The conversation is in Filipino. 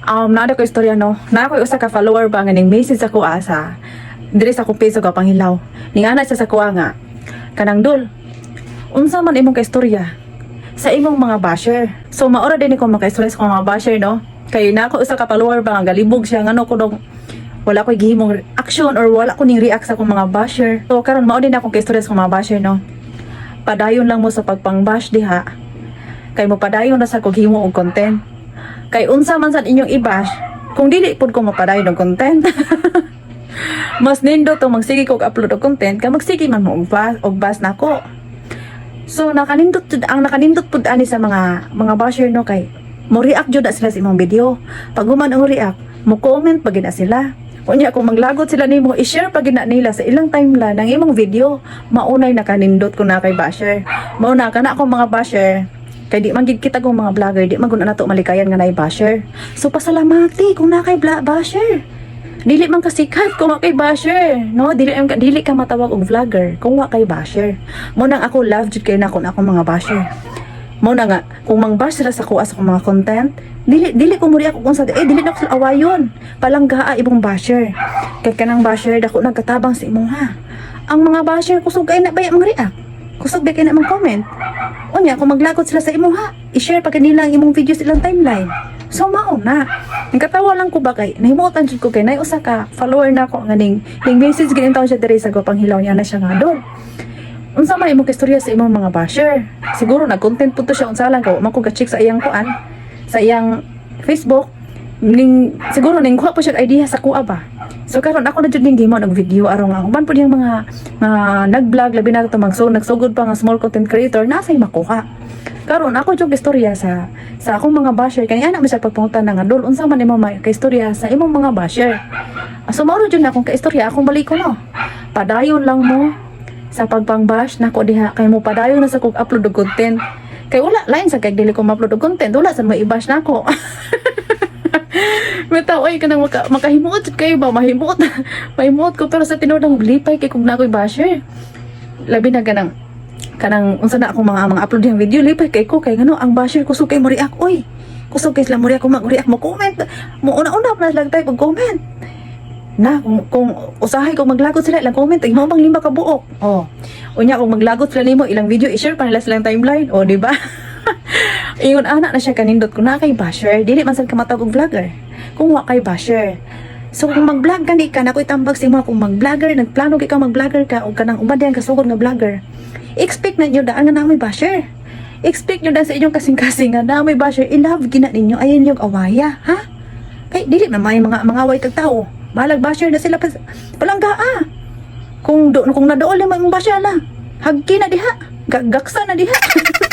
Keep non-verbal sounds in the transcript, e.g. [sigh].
Um, naada ko istorya no. Na ako usa ka follower ba nga ning message ako asa. Diri sa akong Facebook ka panghilaw. Ning ana sa kuha nga. Kanang dul. Unsa man imong ka istorya sa imong mga basher. So maora din ko maka-istorya sa mga basher no. Kay na ako usa ka follower ba nga galibog siya ngano ko dong wala ko gihimong action or wala ko ning react sa akong mga basher. So karon mao din akong ka-istorya sa mga basher no. Padayon lang mo sa pagpang-bash diha. Kay mo padayon na sa kughimo og content. Kay unsa man sad inyong i-bash, kung dili pud ko mapadayon og content. [laughs] Mas nindo to magsige kog upload og content kay magsige man mo og bas, og bas nako. So nakanindot jud ang nakanindot pud ani sa mga mga basher no kay mo react jud na sila sa imong video. Pag human ang react, mo comment pag na sila. Unya kung maglagot sila nimo, i-share pag na nila sa ilang timeline ang imong video, maunay nakanindot ko na kay basher. Mao na kana akong mga basher. Kay di man gid kita kong mga vlogger, di man gud na nato malikayan nga nay basher. So pasalamati kung na kay basher. Dili man kasikat kung wa kay basher, no? Dili am dili ka matawag og vlogger kung wa kay basher. Mo nang ako love jud kay na kun ako mga basher. Mo na nga kung mangbash sila sa kuha sa mga content, dili dili ko muri ako kung sa eh dili na ko awayon. Palanggaa ibong basher. Kay kanang basher dako nagkatabang sa imo ha. Ang mga basher kusog kay na baya mga react. Kusog ba kay na mga comment. Unya kung maglagot sila sa imo ha, i-share pa kanila ang imong video sa ilang timeline. So mao na. Nagkatawa lang ko ba kay nahimutan jud ko kay nay usa ka follower na ako nga ning ning message ginin taon siya diri sa gopang hilaw niya na siya nga doon. Unsa man imong istorya sa imong mga basher? Siguro nag-content pud to siya unsa lang ko man ko ga-check sa iyang kuan sa iyang Facebook ning siguro ning kuha po siya idea sa kuha ba. So karon ako na jud ning gimo og video aron nga uban pud yung mga nga nag-vlog labi na to magsugod nagsugod pa nga small content creator nasay makuha. Karon ako jud istorya sa sa akong mga basher kani ana sa pagpunta na nga dol unsa man imong mga kaistorya sa imong mga basher. Ah, So mao jud na akong kaistorya akong balik ko no. Padayon lang mo sa pagpang-bash nako diha kay mo padayon na sa kog upload og content. Kay wala lain sa kay dili ko ma-upload og content, wala sa may i-bash nako. [laughs] Meta oy kanang maka, makahimuot kayo ba mahimuot [laughs] mahimuot ko pero sa tinuod ng lipay kay kung nakoy basher. Labi na ganang kanang unsa na ako mga mga upload yung video lipay kay ko kay ngano ang basher kusog kay mo react oy. Kusog kay sila mo react mag react mo comment. Mo una-una pa lang tayo pag comment. Na, kung, kung usahay kung maglagot sila ilang comment, ay mo bang lima ka buok. Oh. Unya kung maglagot sila nimo ilang video i-share pa nila silang timeline. Oh, di ba? [laughs] Ingon ana na siya kanindot ko na kay basher, dili man sad ka matawag og vlogger. Kung wa kay basher. So kung mag-vlog ka di ka na ko'y tambag sa imo kung mag-vlogger, nagplano kay ka mag-vlogger ka o kanang ubad yan kasugod nga vlogger. Expect na niyo daan nga na may basher. Expect nyo daan sa inyong kasing-kasing nga na may basher, i-love gina ninyo, ayan yung awaya, ha? Kay dili na may mga mga away kag tao. Balag basher na sila pas, palangga ah. Kung do, kung nadool na may basher na, hagki na diha, gagaksa na diha. [laughs]